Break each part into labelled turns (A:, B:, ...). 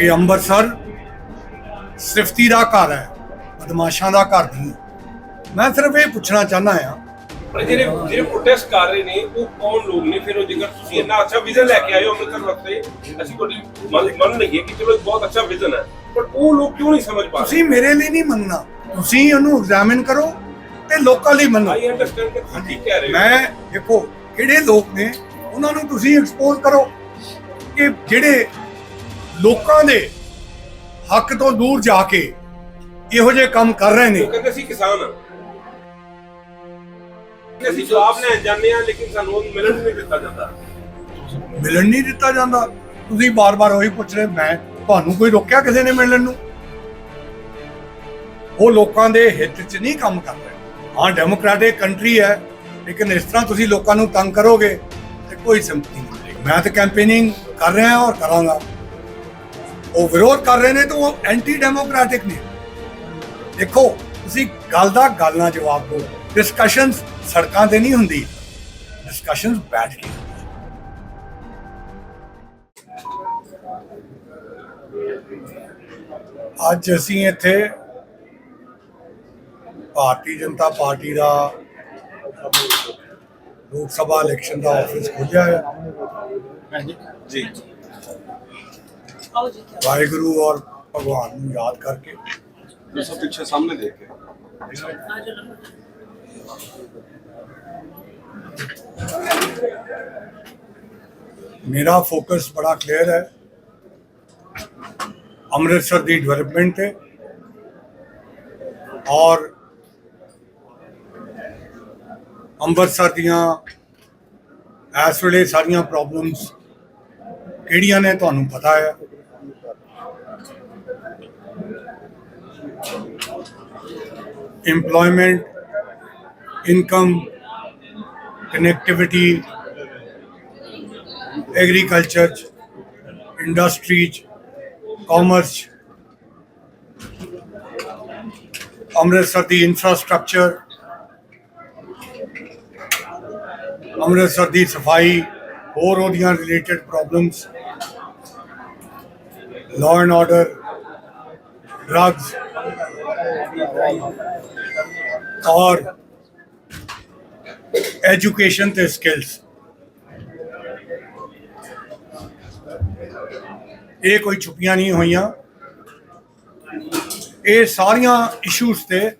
A: ਕਿ ਅੰਮ੍ਰਿਤਸਰ ਸਿਫਤੀ ਦਾ ਘਰ ਹੈ ਬਦਮਾਸ਼ਾਂ ਦਾ ਘਰ ਨਹੀਂ। ਮੈਂ ਸਿਰਫ ਇਹ ਪੁੱਛਣਾ ਚਾਹੁੰਦਾ ਆ
B: ਪਰ ਜਿਹੜੇ ਜਿਹੜੇ ਪ੍ਰੋਟੈਸਟ ਕਰ ਰਹੇ ਨੇ ਉਹ ਕੌਣ ਲੋਕ ਨੇ? ਫਿਰ ਉਹ ਜੇਕਰ ਤੁਸੀਂ ਇੰਨਾ ਅੱਛਾ ਵਿਜ਼ਨ ਲੈ ਕੇ ਆਏ ਹੋ ਅੰਮ੍ਰਿਤਸਰ ਵਾਸਤੇ ਅਸੀਂ ਤੁਹਾਡੀ ਮੰਨ ਮੰਨ ਲਈਏ ਕਿ ਚਲੋ ਇਹ ਬਹੁਤ ਅੱਛਾ ਵਿਜ਼ਨ ਹੈ ਪਰ ਉਹ ਲੋਕ ਕਿਉਂ ਨਹੀਂ ਸਮਝ ਪਾ ਰਹੇ?
A: ਤੁਸੀਂ ਮੇਰੇ ਲਈ ਨਹੀਂ ਮੰਨਣਾ। ਤੁਸੀਂ ਉਹਨੂੰ ਐਗਜ਼ਾਮਿਨ ਕਰੋ ਤੇ ਲੋਕਾਂ ਲਈ ਮੰਨੋ।
B: ਆਈ ਅੰਡਰਸਟੈਂਡ ਕਿ ਤੁਸੀਂ ਠੀਕ ਕਹਿ ਰਹੇ ਹੋ।
A: ਮੈਂ ਦੇਖੋ ਕਿਹੜੇ ਲੋਕ ਨੇ ਉਹਨਾਂ ਨੂੰ ਤੁਸੀਂ ਐਕਸਪੋਜ਼ ਕਰੋ ਕਿ ਜਿਹੜੇ ਲੋਕਾਂ ਦੇ ਹੱਕ ਤੋਂ ਦੂਰ ਜਾ ਕੇ ਇਹੋ ਜਿਹੇ ਕੰਮ ਕਰ ਰਹੇ ਨੇ।
B: ਉਹ ਕਹਿੰਦੇ ਸੀ ਕਿਸਾਨ ਹਾਂ। ਅਸੀਂ ਜਵਾਬ ਲੈਣ ਜਾਂਦੇ ਹਾਂ ਲੇਕਿਨ ਸਾਨੂੰ ਉਹ ਮਿਲਣ ਨਹੀਂ ਦਿੱਤਾ ਜਾਂਦਾ।
A: ਮਿਲਣ ਨਹੀਂ ਦਿੱਤਾ ਜਾਂਦਾ। ਤੁਸੀਂ ਬਾਰ-ਬਾਰ ਉਹੀ ਪੁੱਛ ਰਹੇ ਮੈਂ ਤੁਹਾਨੂੰ ਕੋਈ ਰੋਕਿਆ ਕਿਸੇ ਨੇ ਮਿਲਣ ਨੂੰ? ਉਹ ਲੋਕਾਂ ਦੇ ਹਿੱਤ 'ਚ ਨਹੀਂ ਕੰਮ ਕਰ ਰਹੇ। ਹਾਂ ਡੈਮੋਕ੍ਰੈਟਿਕ ਕੰਟਰੀ ਹੈ ਲੇਕਿਨ ਇਸ ਤਰ੍ਹਾਂ ਤੁਸੀਂ ਲੋਕਾਂ ਨੂੰ ਤੰਗ ਕਰੋਗੇ ਤੇ ਕੋਈ ਸਿੰਪਥੀ ਨਹੀਂ ਮਿਲੇਗੀ। ਮੈਂ ਤਾਂ ਕੈਂਪੇਨਿੰਗ ਕਰ ਰਿਹਾ ਔਰ ਕਰਾਂਗਾ। ਉਹ ਵਿਰੋਧ ਕਰ ਰਹੇ ਨੇ ਤਾਂ ਉਹ ਐਂਟੀ ਡੈਮੋਕ੍ਰੈਟਿਕ ਨੇ। ਦੇਖੋ ਤੁਸੀਂ ਗੱਲ ਦਾ ਗੱਲ ਨਾਲ ਜਵਾਬ ਦਿਓ। ਡਿਸਕਸ਼ਨਸ ਸੜਕਾਂ ਤੇ ਨਹੀਂ ਹੁੰਦੀ। ਡਿਸਕਸ਼ਨਸ ਬੈਠ ਕੇ। ਅੱਜ ਅਸੀਂ ਇੱਥੇ ਭਾਰਤੀ ਜਨਤਾ ਪਾਰਟੀ ਦਾ ਲੋਕ ਸਭਾ ਇਲੈਕਸ਼ਨ ਦਾ ਆਫਿਸ ਖੋਲ੍ਹਿਆ ਹੈ।
B: ਜੀ।
A: ਵਾਹਿਗੁਰੂ ਔਰ ਭਗਵਾਨ ਨੂੰ ਯਾਦ ਕਰਕੇ।
C: ਸਭ ਪਿੱਛੇ ਸਾਹਮਣੇ ਦੇਖ ਕੇ।
A: ਮੇਰਾ ਫੋਕਸ ਬੜਾ ਕਲੀਅਰ ਹੈ। ਅੰਮ੍ਰਿਤਸਰ ਦੀ ਡਿਵੈਲਪਮੈਂਟ ਹੈ ਔਰ ਅੰਮ੍ਰਿਤਸਰ ਦੀਆਂ ਇਸ ਵੇਲੇ ਸਾਰੀਆਂ ਪ੍ਰੋਬਲਮਸ ਕਿਹੜੀਆਂ ਨੇ ਤੁਹਾਨੂੰ ਪਤਾ ਹੈ? Employment, income, connectivity, agriculture, industries, commerce, Amritsar ਦੀ ਇਨਫਰਾਸਟ੍ਰਕਚਰ ਅੰਮ੍ਰਿਤਸਰ ਦੀ ਸਫ਼ਾਈ ਹੋਰ ਉਹਦੀਆਂ related problems law and order drugs ਔਰ ਐਜੂਕੇਸ਼ਨ ਤੇ ਸਕਿੱਲਸ ਇਹ ਕੋਈ ਛੁਪੀਆਂ ਨਹੀਂ ਹੋਈਆਂ ਇਹ ਸਾਰੀਆਂ ਇਸ਼ੂਜ਼ ਤੇ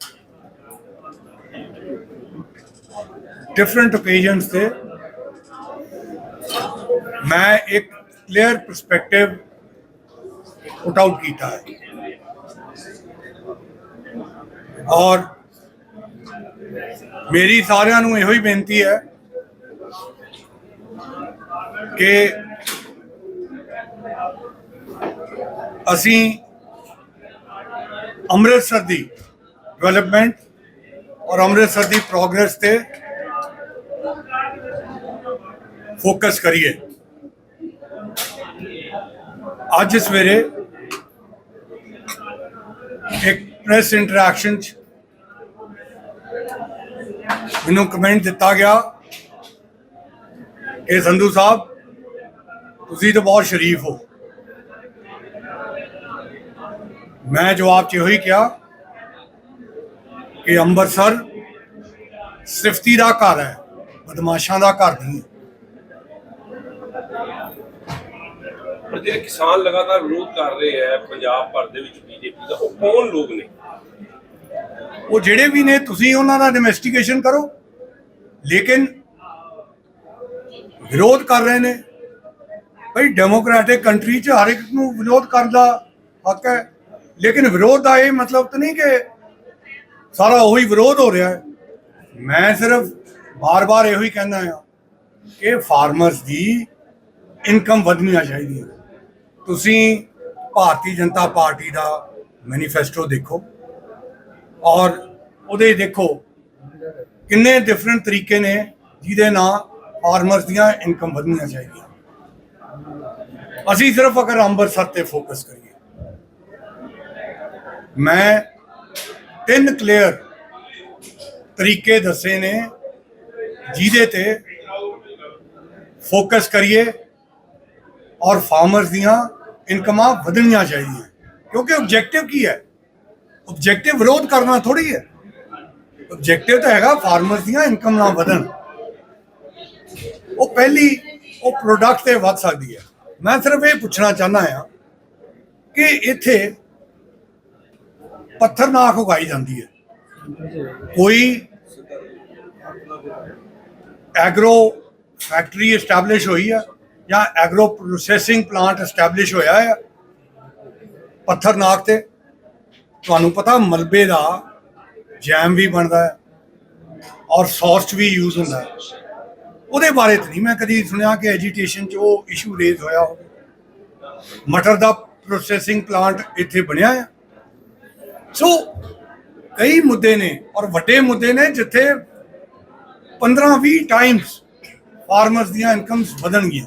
A: ਡਿਫਰੈਂਟ ਓਕੇਜ਼ਨਸ ਤੇ ਮੈਂ ਇੱਕ ਕਲੀਅਰ ਪਰਸਪੈਕਟਿਵ ਪੁਟ ਆਊਟ ਕੀਤਾ ਹੈ ਔਰ ਮੇਰੀ ਸਾਰਿਆਂ ਨੂੰ ਇਹੋ ਹੀ ਬੇਨਤੀ ਹੈ ਕਿ ਅਸੀਂ ਅੰਮ੍ਰਿਤਸਰ ਦੀ ਡਿਵੈਲਪਮੈਂਟ ਔਰ ਅੰਮ੍ਰਿਤਸਰ ਦੀ ਪ੍ਰੋਗਰੈਸ ਤੇ ਫੋਕਸ ਕਰੀਏ। ਅੱਜ ਸਵੇਰੇ ਇੱਕ ਪ੍ਰੈਸ ਇੰਟਰੈਕਸ਼ਨ ਚ ਮੈਨੂੰ ਕਮੈਂਟ ਦਿੱਤਾ ਗਿਆ। ਕਿ ਸੰਧੂ ਸਾਹਿਬ ਤੁਸੀਂ ਤਾਂ ਬਹੁਤ ਸ਼ਰੀਫ ਹੋ। ਮੈਂ ਜਵਾਬ ਚ ਇਹੋ ਕਿਹਾ ਕਿ ਅੰਮ੍ਰਿਤਸਰ ਸਿਫਤੀ ਦਾ ਘਰ ਹੈ ਬਦਮਾਸ਼ਾਂ ਦਾ ਘਰ ਨਹੀਂ
B: ਪਰ ਜਿਹੜੇ ਕਿਸਾਨ ਲਗਾਤਾਰ ਵਿਰੋਧ ਕਰ ਰਹੇ ਹੈ ਪੰਜਾਬ ਭਰ ਦੇ ਵਿੱਚ ਬੀਜੇਪੀ ਦਾ ਉਹ ਕੌਣ ਲੋਕ ਨੇ?
A: ਉਹ ਜਿਹੜੇ ਵੀ ਨੇ ਤੁਸੀਂ ਉਹਨਾਂ ਦਾ ਇਨਵੈਸਟੀਗੇਸ਼ਨ ਕਰੋ। ਲੇਕਿਨ ਵਿਰੋਧ ਕਰ ਰਹੇ ਨੇ। ਭਈ ਡੈਮੋਕ੍ਰੈਟਿਕ ਕੰਟਰੀ 'ਚ ਹਰ ਇੱਕ ਨੂੰ ਵਿਰੋਧ ਕਰਨ ਦਾ ਹੱਕ ਹੈ। ਲੇਕਿਨ ਵਿਰੋਧ ਦਾ ਇਹ ਮਤਲਬ ਤਾਂ ਨਹੀਂ ਕਿ ਸਾਰਾ ਉਹੀ ਵਿਰੋਧ ਹੋ ਰਿਹਾ ਹੈ। ਮੈਂ ਸਿਰਫ ਬਾਰ-ਬਾਰ ਇਹੋ ਹੀ ਕਹਿੰਦਾ ਆ ਕਿ ਫਾਰਮਰਸ ਦੀ ਇਨਕਮ ਵਧਣੀਆਂ ਚਾਹੀਦੀਆਂ ਤੁਸੀਂ ਭਾਰਤੀ ਜਨਤਾ ਪਾਰਟੀ ਦਾ ਮੈਨੀਫੈਸਟੋ ਦੇਖੋ ਔਰ ਉਹਦੇ ਦੇਖੋ ਕਿੰਨੇ ਡਿਫਰੈਂਟ ਤਰੀਕੇ ਨੇ ਜਿਹਦੇ ਨਾਲ ਫਾਰਮਰਸ ਦੀਆਂ ਇਨਕਮ ਵਧਣੀਆਂ ਚਾਹੀਦੀਆਂ ਅਸੀਂ ਸਿਰਫ ਅਗਰ ਅੰਮ੍ਰਿਤਸਰ ਤੇ ਫੋਕਸ ਕਰੀਏ ਮੈਂ ਤਿੰਨ ਕਲੀਅਰ ਤਰੀਕੇ ਦੱਸੇ ਨੇ ਜਿਹਦੇ ਤੇ ਫੋਕਸ ਕਰੀਏ ਔਰ ਫਾਰਮਰਸ ਦੀਆਂ ਇਨਕਮਾਂ ਵਧਣੀਆਂ ਚਾਹੀਦੀਆਂ ਕਿਉਂਕਿ ਆਬਜੈਕਟਿਵ ਕੀ ਹੈ ਆਬਜੈਕਟਿਵ ਵਿਰੋਧ ਕਰਨਾ ਥੋੜੀ ਹੈ ਆਬਜੈਕਟਿਵ ਤਾਂ ਹੈਗਾ ਫਾਰਮਰਸ ਦੀਆਂ ਇਨਕਮ ਨਾ ਵਧਣ। ਉਹ ਪਹਿਲੀ, ਉਹ ਪ੍ਰੋਡਕਟ ਤੇ ਵੱਧ ਸਕਦੀ ਹੈ। ਮੈਂ ਸਿਰਫ ਇਹ ਪੁੱਛਣਾ ਚਾਹੁੰਦਾ ਹਾਂ ਕਿ ਇੱਥੇ ਪੱਥਰ ਨਾਖ ਉਗਾਈ ਜਾਂਦੀ ਹੈ। ਕੋਈ ਐਗਰੋ ਫੈਕਟਰੀ ਐਸਟੈਬਲਿਸ਼ ਹੋਈ ਹੈ ਜਾਂ ਐਗਰੋ ਪ੍ਰੋਸੈਸਿੰਗ ਪਲਾਂਟ ਐਸਟੈਬਲਿਸ਼ ਹੋਇਆ ਆ ਪੱਥਰ ਨਾਖ ਤੇ। ਤੁਹਾਨੂੰ ਪਤਾ ਮਲਬੇ ਦਾ ਜੈਮ ਵੀ ਬਣਦਾ ਹੈ ਔਰ ਸੌਸਟ ਵੀ ਯੂਜ਼ ਹੁੰਦਾ ਹੈ। ਉਹਦੇ ਬਾਰੇ ਤਾਂ ਨਹੀਂ ਮੈਂ ਕਦੀ ਸੁਣਿਆ ਕਿ ਐਜੀਟੇਸ਼ਨ 'ਚ ਉਹ ਇਸ਼ੂ ਰੇਜ਼ ਹੋਇਆ ਹੋਵੇ। ਮਟਰ ਦਾ ਪ੍ਰੋਸੈਸਿੰਗ ਪਲਾਂਟ ਇੱਥੇ ਬਣਿਆ ਹੈ ਸੋ ਕਈ ਮੁੱਦੇ ਨੇ ਔਰ ਵੱਡੇ ਮੁੱਦੇ ਨੇ ਜਿੱਥੇ 15-20 ਟਾਈਮਸ ਫਾਰਮਰਸ ਦੀਆਂ ਇਨਕਮਸ ਵਧਣਗੀਆਂ।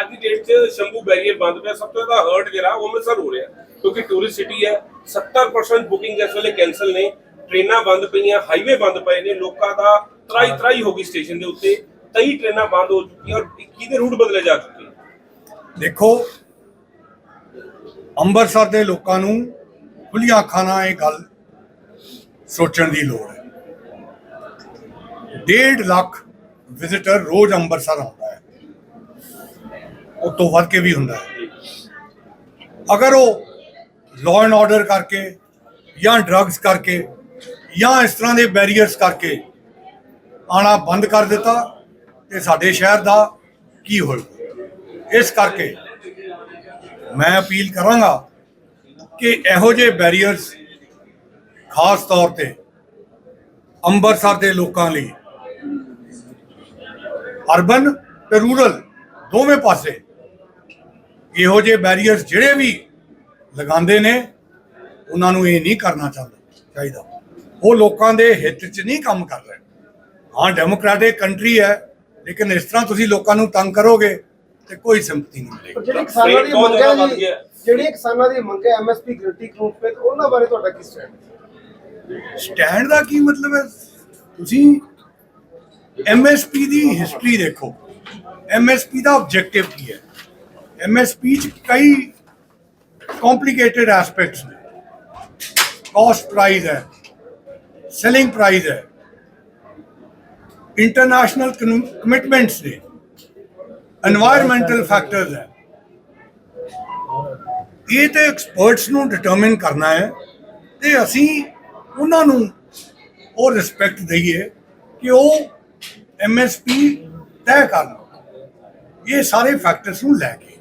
B: ਅੱਜ ਦੀ ਡੇਟ 'ਚ ਸ਼ੰਭੂ ਬੈਰੀਅਰ ਬੰਦ ਪਿਆ। ਸਭ ਤੋਂ ਜ਼ਿਆਦਾ ਹਰਟ ਜਿਹੜਾ ਉਹ ਅੰਮ੍ਰਿਤਸਰ ਹੋ ਰਿਹਾ ਕਿਉਂਕਿ ਟੂਰਿਸਟ ਸਿਟੀ ਹੈ। 70% ਬੁਕਿੰਗ ਇਸ ਵੇਲੇ ਕੈਨਸਲ ਨੇ। ਟ੍ਰੇਨਾਂ ਬੰਦ ਪਈਆਂ ਹਾਈਵੇ ਬੰਦ ਪਏ ਨੇ, ਲੋਕਾਂ ਦਾ ਤਰਾਈ ਤਰਾਈ ਹੋ ਗਈ ਸਟੇਸ਼ਨ ਦੇ ਉੱਤੇ। ਕਈ ਟ੍ਰੇਨਾਂ ਬੰਦ ਹੋ ਚੁੱਕੀਆਂ ਔਰ 21 ਦੇ ਰੂਟ ਬਦਲੇ ਜਾ ਚੁੱਕੇ
A: ਦੇਖੋ, ਅੰਮ੍ਰਿਤਸਰ ਦੇ ਲੋਕਾਂ ਨੂੰ ਖੁੱਲੀਆਂ ਅੱਖਾਂ ਨਾਲ ਇਹ ਗੱਲ ਸੋਚਣ ਦੀ ਲੋੜ ਹੈ। 1.5 ਲੱਖ ਵਿਜ਼ਿਟਰ ਰੋਜ਼ ਅੰਮ੍ਰਿਤਸਰ ਆਉਂਦਾ ਹੈ। ਉਹ ਤੋਂ ਵੱਧ ਕੇ ਵੀ ਹੁੰਦਾ ਹੈ। ਅਗਰ ਉਹ ਲਾਅ ਐਂਡ ਆਰਡਰ ਕਰਕੇ ਜਾਂ ਡਰੱਗਸ ਕਰਕੇ ਜਾਂ ਇਸ ਤਰ੍ਹਾਂ ਦੇ ਬੈਰੀਅਰਸ ਕਰਕੇ ਆਣਾ ਬੰਦ ਕਰ ਦਿੱਤਾ ਤੇ ਸਾਡੇ ਸ਼ਹਿਰ ਦਾ ਕੀ ਹੋਏਗਾ ਇਸ ਕਰਕੇ ਮੈਂ ਅਪੀਲ ਕਰਾਂਗਾ ਕਿ ਇਹੋ ਜਿਹੇ ਬੈਰੀਅਰਸ ਖਾਸ ਤੌਰ ਤੇ ਅੰਮ੍ਰਿਤਸਰ ਦੇ ਲੋਕਾਂ ਲਈ ਅਰਬਨ ਤੇ ਰੂਰਲ ਦੋਵੇਂ ਪਾਸੇ ਇਹੋ ਜਿਹੇ ਬੈਰੀਅਰਸ ਜਿਹੜੇ ਵੀ ਲਗਾਉਂਦੇ ਨੇ, ਉਹਨਾਂ ਨੂੰ ਇਹ ਨਹੀਂ ਕਰਨਾ ਚਾਹੁੰਦਾ ਚਾਹੀਦਾ। ਉਹ ਲੋਕਾਂ ਦੇ ਹਿੱਤ 'ਚ ਨਹੀਂ ਕੰਮ ਕਰ ਰਹੇ। ਹਾਂ ਡੈਮੋਕ੍ਰੈਟਿਕ ਕੰਟਰੀ ਹੈ ਲੇਕਿਨ ਇਸ ਤਰ੍ਹਾਂ ਤੁਸੀਂ ਲੋਕਾਂ ਨੂੰ ਤੰਗ ਕਰੋਗੇ ਤੇ ਕੋਈ ਸਿੰਪਥੀ ਨਹੀਂ ਮਿਲੇਗੀ।
D: ਜਿਹੜੀ ਕਿਸਾਨਾਂ ਦੀ ਮੰਗ। ਹੈ ਜਿਹੜੀਆਂ ਕਿਸਾਨਾਂ ਦੀ ਮੰਗ ਹੈ ਐਮਐਸਪੀ ਗਰੰਟੀ ਕਾਨੂੰਨ ਤੇ ਉਹਨਾਂ ਬਾਰੇ ਤੁਹਾਡਾ ਕੀ ਸਟੈਂਡ ਹੈ?
A: ਸਟੈਂਡ ਦਾ ਕੀ ਮਤਲਬ ਹੈ? ਤੁਸੀਂ ਐਮਐਸਪੀ ਦੀ ਹਿਸਟਰੀ ਦੇਖੋ। ਐਮਐਸਪੀ ਦਾ ਆਬਜੈਕਟਿਵ ਕੀ ਹੈ? ਐਮਐਸਪੀ ਚ ਕਈ ਕੰਪਲਿਕੇਟਡ ਐਸਪੈਕਟਸ ਨੇ। ਕਾਸਟ ਪ੍ਰਾਈਸ ਹੈ। ਸੈਲਿੰਗ ਪ੍ਰਾਈਸ ਹੈ ਇੰਟਰਨੈਸ਼ਨਲ ਕਮਿਟਮੈਂਟਸ ਦੇ এনवायरमेंटल ਫੈਕਟਰਸ ਹੈ ਇਹ ਤੇ ਐਕਸਪਰਟਸ ਨੂੰ ਡਿਟਰਮਿਨ ਕਰਨਾ ਹੈ ਤੇ ਅਸੀਂ ਉਹਨਾਂ ਨੂੰ ਉਹ ਰਿਸਪੈਕਟ ਦਈਏ ਕਿ ਉਹ ਐਮਐਸਪੀ ਤੈਅ ਕਰਨ ਇਹ ਸਾਰੇ ਫੈਕਟਰਸ ਨੂੰ ਲੈ ਕੇ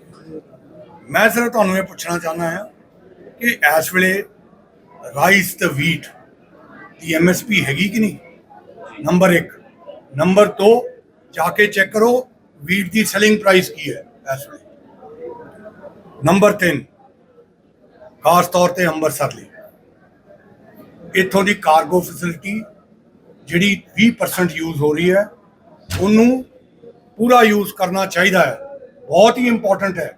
A: ਮੈਂ ਸਿਰਫ ਤੁਹਾਨੂੰ ਇਹ ਪੁੱਛਣਾ ਚਾਹੁੰਦਾ ਹਾਂ ਕਿ ਇਸ ਵੇਲੇ ਰਾਈਸ ਤੇ ਵੀਟ ਦੀ ਐਮਐਸਪੀ ਹੈਗੀ ਕਿ ਨਹੀਂ? ਨੰਬਰ 1 ਨੰਬਰ 2 ਜਾ ਕੇ ਚੈੱਕ ਕਰੋ ਵੀਟ ਦੀ ਸੈਲਿੰਗ ਪ੍ਰਾਈਸ ਕੀ ਹੈ ਇਸ ਵੇਲੇ। ਨੰਬਰ 3 ਖਾਸ ਤੌਰ ਤੇ ਅੰਮ੍ਰਿਤਸਰ ਲਈ। ਇੱਥੋਂ ਦੀ ਕਾਰਗੋ ਫੈਸਿਲਿਟੀ ਜਿਹੜੀ 20% ਯੂਜ਼ ਹੋ ਰਹੀ ਹੈ, ਉਹਨੂੰ ਪੂਰਾ ਯੂਜ਼ ਕਰਨਾ ਚਾਹੀਦਾ ਹੈ। ਬਹੁਤ ਹੀ ਇੰਪੋਰਟੈਂਟ ਹੈ।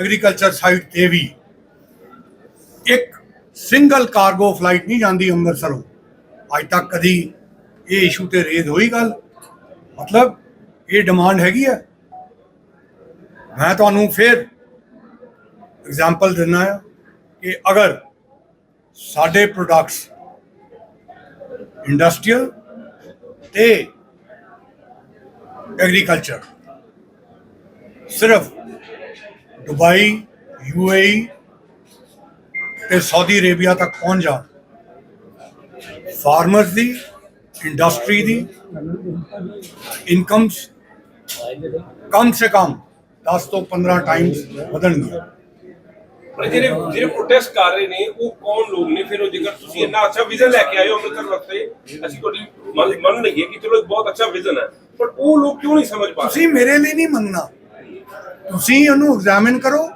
A: ਐਗਰੀਕਲਚਰ ਸਾਈਡ ਤੇ ਵੀ। ਇੱਕ ਸਿੰਗਲ ਕਾਰਗੋ ਫਲਾਈਟ ਨਹੀਂ ਜਾਂਦੀ ਅੰਮ੍ਰਿਤਸਰੋਂ। ਅੱਜ ਤੱਕ ਕਦੀ ਇਹ ਇਸ਼ੂ ਤੇ ਰੇਜ਼ ਹੋਈ ਗੱਲ? ਮਤਲਬ ਇਹ ਡਿਮਾਂਡ ਹੈਗੀ ਹੈ ਮੈਂ ਤੁਹਾਨੂੰ ਫਿਰ ਐਗਜ਼ਾਮਪਲ ਦਿੰਦਾ ਹਾਂ ਕਿ ਅਗਰ ਸਾਡੇ ਪ੍ਰੋਡਕਟਸ ਇੰਡਸਟਰੀਅਲ ਤੇ ਐਗਰੀਕਲਚਰ ਸਿਰਫ ਦੁਬਈ ਯੂਏਈ ਤੇ ਸਾਊਦੀ ਅਰੇਬੀਆ ਤੱਕ ਪਹੁੰਚ ਜਾਣ ਫਾਰਮਰਸ ਦੀ ਇੰਡਸਟਰੀ ਦੀ ਇਨਕਮਸ ਕਮ ਸੇ ਕਮ 10 ਤੋਂ 15 ਟਾਈਮਸ ਵਧਣਗੀਆਂ।
B: ਪਰ ਜਿਹੜੇ ਜਿਹੜੇ ਪ੍ਰੋਟੈਸਟ ਕਰ ਰਹੇ ਨੇ ਉਹ ਕੌਣ ਲੋਕ ਨੇ? ਫਿਰ ਉਹ ਜੇਕਰ ਤੁਸੀਂ ਇੰਨਾ ਅੱਛਾ ਵਿਜ਼ਨ ਲੈ ਕੇ ਆਏ ਹੋ ਅੰਮ੍ਰਿਤਸਰ ਵਾਸਤੇ ਅਸੀਂ ਤੁਹਾਡੀ ਮੰਨ ਲਈਏ ਕਿ ਚਲੋ ਬਹੁਤ ਅੱਛਾ ਵਿਜ਼ਨ ਹੈ ਪਰ ਉਹ ਲੋਕ ਕਿਉਂ ਨਹੀਂ ਸਮਝ ਪਾ
A: ਤੁਸੀਂ ਮੇਰੇ ਲਈ ਨਹੀਂ ਮੰਨਣਾ। ਤੁਸੀਂ ਉਹਨੂੰ ਐਗਜ਼ਾਮਿਨ ਕਰੋ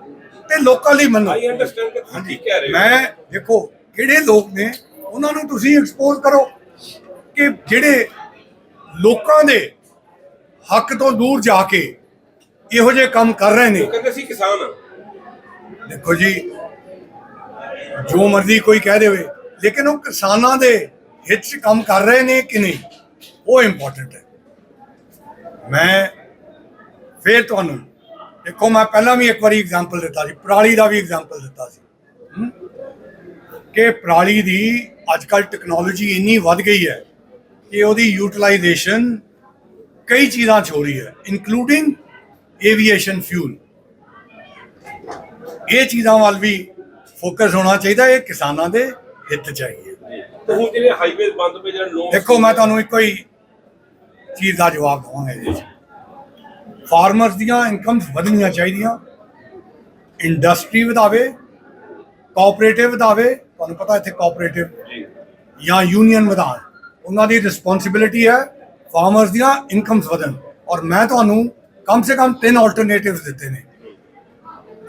A: ਤੇ ਲੋਕਾਂ ਲਈ ਮੰਨੋ।
B: ਆਈ ਅੰਡਰਸਟੈਂਡ ਕਿ ਤੁਸੀਂ ਠੀਕ ਕਹਿ ਰਹੇ ਹੋ।
A: ਮੈਂ ਦੇਖੋ ਕਿਹੜੇ ਲੋਕ ਨੇ ਉਹਨਾਂ ਨੂੰ ਤੁਸੀਂ ਐਕਸਪੋਜ਼ ਕਰੋ ਕਿ ਜਿਹੜੇ ਲੋਕਾਂ ਦੇ ਹੱਕ ਤੋਂ ਦੂਰ ਜਾ ਕੇ ਇਹੋ ਜਿਹੇ ਕੰਮ ਕਰ ਰਹੇ ਨੇ।
B: ਕਹਿੰਦੇ ਸੀ ਕਿਸਾਨ
A: ਦੇਖੋ ਜੀ ਜੋ ਮਰਜ਼ੀ ਕੋਈ ਕਹਿ ਦੇਵੇ ਲੇਕਿਨ ਉਹ ਕਿਸਾਨਾਂ ਦੇ ਹਿੱਤ 'ਚ ਕੰਮ ਕਰ ਰਹੇ ਨੇ ਕਿ ਨਹੀਂ ਉਹ ਇੰਪੋਰਟੈਂਟ ਹੈ। ਮੈਂ ਫੇਰ ਤੁਹਾਨੂੰ ਦੇਖੋ ਮੈਂ ਪਹਿਲਾਂ ਵੀ ਇੱਕ ਵਾਰੀ ਐਗਜ਼ਾਮਪਲ ਦਿੱਤਾ ਸੀ ਪਰਾਲੀ ਦਾ ਵੀ ਐਗਜ਼ਾਮਪਲ ਦਿੱਤਾ ਸੀ? ਕਿ ਪਰਾਲੀ ਦੀ ਅੱਜ ਕੱਲ ਟੈਕਨੋਲੋਜੀ ਇੰਨੀ ਵੱਧ ਗਈ ਹੈ ਕਿ ਉਹਦੀ ਯੂਟਿਲਾਈਜੇਸ਼ਨ ਕਈ ਚੀਜ਼ਾਂ 'ਚ ਹੋ ਰਹੀ ਹੈ ਇਨਕਲੂਡਿੰਗ ਏਵੀਏਸ਼ਨ ਫਿਊਲ ਇਹ ਚੀਜ਼ਾਂ ਵੱਲ ਵੀ ਫੋਕਸ ਹੋਣਾ ਚਾਹੀਦਾ ਇਹ ਕਿਸਾਨਾਂ ਦੇ ਹਿੱਤ ਚਾਹੀਏ
B: ਤੇ ਹੁਣ ਜਿਹੜੇ ਹਾਈਵੇ ਬੰਦ ਪਏ ਜਿਹੜਾ ਨੋ
A: ਦੇਖੋ ਮੈਂ ਤੁਹਾਨੂੰ ਇੱਕੋ ਹੀ ਚੀਜ਼ ਦਾ ਜਵਾਬ ਦਵਾਂਗਾ ਇਹਦੇ ਵਿੱਚ ਫਾਰਮਰਸ ਦੀਆਂ ਇਨਕਮਸ ਵਧਣੀਆਂ ਚਾਹੀਦੀਆਂ ਇੰਡਸਟਰੀ ਵਧਾਵੇ ਕੋਆਪਰੇਟਿਵ ਵਧਾਵੇ ਤੁਹਾਨੂੰ ਪਤਾ ਇੱਥੇ ਕੋਆਪਰੇਟਿਵ
B: ਜੀ।
A: ਜਾਂ ਯੂਨੀਅਨ ਵਧਾਉਣ ਉਹਨਾਂ ਦੀ ਰਿਸਪੌਂਸਿਬਿਲਿਟੀ ਹੈ ਫਾਰਮਰਸ ਦੀਆਂ ਇਨਕਮਸ ਵਧਣ ਔਰ ਮੈਂ ਤੁਹਾਨੂੰ ਕਮ ਸੇ ਕਮ ਤਿੰਨ ਆਲਟਰਨੇਟਿਵਸ ਦਿੱਤੇ ਨੇ।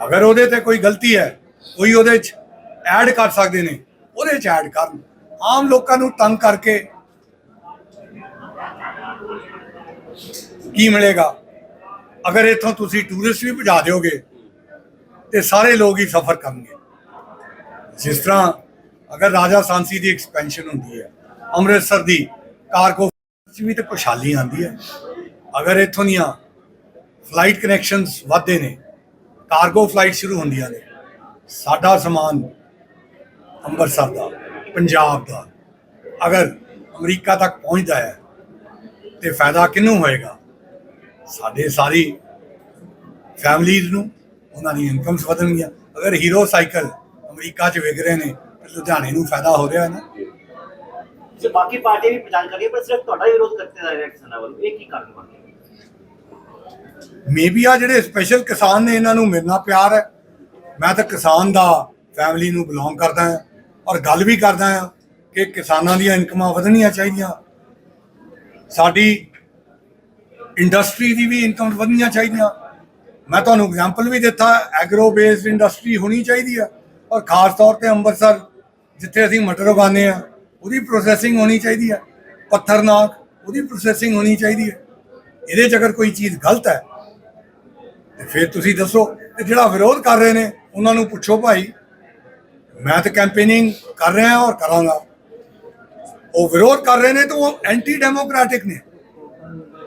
A: ਅਗਰ ਉਹਦੇ ਤੇ ਕੋਈ ਗਲਤੀ ਹੈ ਕੋਈ ਉਹਦੇ ਚ ਐਡ ਕਰ ਸਕਦੇ ਨੇ ਉਹਦੇ ਚ ਐਡ ਕਰਨ। ਆਮ ਲੋਕਾਂ ਨੂੰ ਤੰਗ ਕਰਕੇ ਕੀ ਮਿਲੇਗਾ? ਅਗਰ ਇੱਥੋਂ ਤੁਸੀਂ ਟੂਰਿਸਟ ਵੀ ਭਜਾ ਦਿਓਗੇ ਤੇ ਸਾਰੇ ਲੋਕ ਹੀ ਸਫਰ ਕਰਨਗੇ। ਜਿਸ ਤਰ੍ਹਾਂ ਅਗਰ ਰਾਜਾ ਸਾਂਸੀ ਦੀ ਐਕਸਪੈਂਸ਼ਨ ਹੁੰਦੀ ਹੈ, ਅੰਮ੍ਰਿਤਸਰ ਦੀ ਕਾਰਗੋ ਚ ਵੀ ਤਾਂ ਖੁਸ਼ਹਾਲੀ ਆਉਂਦੀ ਹੈ। ਅਗਰ ਇੱਥੋਂ ਦੀਆਂ ਫਲਾਈਟ ਕਨੈਕਸ਼ਨਸ ਵਧਦੇ ਨੇ ਕਾਰਗੋ ਫਲਾਈਟ ਸ਼ੁਰੂ ਹੁੰਦੀਆਂ ਨੇ, ਸਾਡਾ ਸਮਾਨ ਅੰਮ੍ਰਿਤਸਰ ਦਾ, ਪੰਜਾਬ ਦਾ ਅਗਰ ਅਮਰੀਕਾ ਤੱਕ ਪਹੁੰਚਦਾ ਹੈ, ਤੇ ਫਾਇਦਾ ਕਿਹਨੂੰ ਹੋਏਗਾ? ਸਾਡੇ ਸਾਰੀ ਫੈਮਲੀਜ਼ ਨੂੰ, ਉਹਨਾਂ ਦੀ ਇਨਕਮਸ ਵਧਣਗੀਆਂ। ਅਗਰ ਹੀਰੋ ਸਾਈਕਲ ਅਮਰੀਕਾ 'ਚ ਵਿਕ ਰਹੇ ਨੇ ਲੁਧਿਆਣੇ ਨੂੰ ਫਾਇਦਾ ਹੋ ਰਿਹਾ ਹੈ ਨਾ।
E: ਜੇ ਬਾਕੀ ਪਾਰਟੀ ਵੀ ਪਛਾਣ ਕਰੀਏ ਪਰ ਸਿਰਫ ਤੁਹਾਡਾ ਹੀ ਵਿਰੋਧ ਕਰਤੇ ਜਾ ਰਿਹਾ ਕਿਸਾਨਾਂ ਵੱਲੋਂ। ਇਹ ਕੀ ਕਾਰਨ ਬਣ
A: ਮੇਬੀ ਆ ਜਿਹੜੇ ਸਪੈਸ਼ਲ ਕਿਸਾਨ ਨੇ ਇਹਨਾਂ ਨੂੰ ਮੇਰੇ ਨਾਲ ਪਿਆਰ ਹੈ। ਮੈਂ ਤਾਂ ਕਿਸਾਨ ਦਾ ਫੈਮਿਲੀ ਨੂੰ ਬਿਲੋਂਗ ਕਰਦਾ ਹਾਂ। ਔਰ ਗੱਲ ਵੀ ਕਰਦਾ ਹਾਂ ਕਿ ਕਿਸਾਨਾਂ ਦੀਆਂ ਇਨਕਮਾਂ ਵਧਣੀਆਂ ਚਾਹੀਦੀਆਂ। ਸਾਡੀ ਇੰਡਸਟਰੀ ਦੀ ਵੀ ਇਨਕਮ ਵਧਣੀਆਂ ਚਾਹੀਦੀਆਂ। ਮੈਂ ਤੁਹਾਨੂੰ ਐਗਜ਼ਾਮਪਲ ਵੀ ਦਿੱਤਾ ਐਗਰੋ ਬੇਸਡ ਇੰਡਸਟਰੀ ਹੋਣੀ ਚਾਹੀਦੀ ਹੈ ਔਰ ਖਾਸ ਤੌਰ ਤੇ ਅੰਮ੍ਰਿਤਸਰ, ਜਿੱਥੇ ਅਸੀਂ ਮਟਰ ਉਗਾਉਂਦੇ ਆ ਉਹਦੀ ਪ੍ਰੋਸੈਸਿੰਗ ਹੋਣੀ ਚਾਹੀਦੀ ਹੈ। ਪੱਥਰਨਾਕ, ਉਹਦੀ ਪ੍ਰੋਸੈਸਿੰਗ ਹੋਣੀ ਚਾਹੀਦੀ ਹੈ। ਇਹਦੇ 'ਚ ਅਗਰ ਕੋਈ ਚੀਜ਼ ਗਲਤ ਹੈ, ਤੇ ਫਿਰ ਤੁਸੀਂ ਦੱਸੋ ਤੇ ਜਿਹੜਾ ਵਿਰੋਧ ਕਰ ਰਹੇ ਨੇ, ਉਹਨਾਂ ਨੂੰ ਪੁੱਛੋ ਭਾਈ, ਮੈਂ ਤਾਂ ਕੈਂਪੇਨਿੰਗ ਕਰ ਰਿਹਾ ਔਰ ਕਰਾਂਗਾ। ਉਹ ਵਿਰੋਧ ਕਰ ਰਹੇ ਨੇ ਤਾਂ ਉਹ ਐਂਟੀ ਡੈਮੋਕ੍ਰੈਟਿਕ ਨੇ।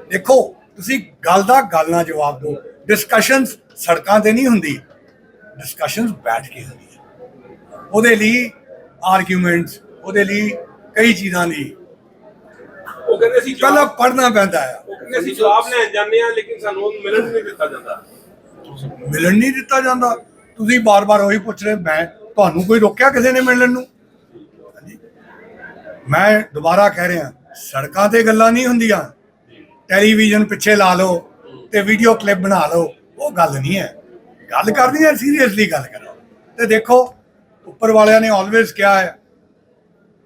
A: ਦੇਖੋ, ਤੁਸੀਂ ਗੱਲ ਦਾ ਗੱਲ ਨਾਲ ਜਵਾਬ ਦਿਓ। ਡਿਸਕਸ਼ਨਸ ਸੜਕਾਂ ਤੇ ਨਹੀਂ ਹੁੰਦੀ। ਡਿਸਕਸ਼ਨਸ ਬੈਠ ਕੇ ਹੁੰਦੀ ਉਹਦੇ ਲਈ ਆਰਗੂਮੈਂਟਸ ਉਹਦੇ ਲਈ ਕਈ ਚੀਜ਼ਾਂ ਲਈ
B: ਉਹ ਕਹਿੰਦੇ ਅਸੀਂ
A: ਪਹਿਲਾਂ ਪੜ੍ਹਨਾ ਪੈਂਦਾ ਹੈ
B: ਉਹ ਕਹਿੰਦੇ ਅਸੀਂ ਜਵਾਬ ਲੈਣ ਜਾਂਦੇ ਆ ਲੇਕਿਨ ਸਾਨੂੰ ਉਹ ਮਿਲਣ ਨਹੀਂ ਦਿੱਤਾ ਜਾਂਦਾ।
A: ਮਿਲਣ ਨਹੀਂ ਦਿੱਤਾ ਜਾਂਦਾ। ਤੁਸੀਂ ਬਾਰ-ਬਾਰ ਉਹੀ ਪੁੱਛ ਰਹੇ ਮੈਂ ਤੁਹਾਨੂੰ ਕੋਈ ਰੋਕਿਆ ਕਿਸੇ ਨੇ ਮਿਲਣ ਨੂੰ। ਮੈਂ ਦੁਬਾਰਾ ਕਹਿ ਰਿਹਾ ਸੜਕਾਂ ਤੇ ਗੱਲਾਂ ਨਹੀਂ ਹੁੰਦੀਆਂ। ਟੈਲੀਵਿਜ਼ਨ ਪਿੱਛੇ ਲਾ ਲਓ ਤੇ ਵੀਡੀਓ ਕਲਿੱਪ ਬਣਾ ਲਓ ਉਹ ਗੱਲ ਨਹੀਂ ਹੈ। ਗੱਲ ਕਰਨੀ ਹੈ ਸੀਰੀਅਸਲੀ ਗੱਲ ਕਰੋ। ਤੇ ਦੇਖੋ ਉੱਪਰ ਵਾਲਿਆਂ ਨੇ ਆਲਵੇਜ਼ ਕਿਹਾ ਹੈ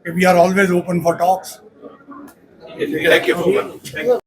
A: ਕਿ we are always open for talks
B: thank you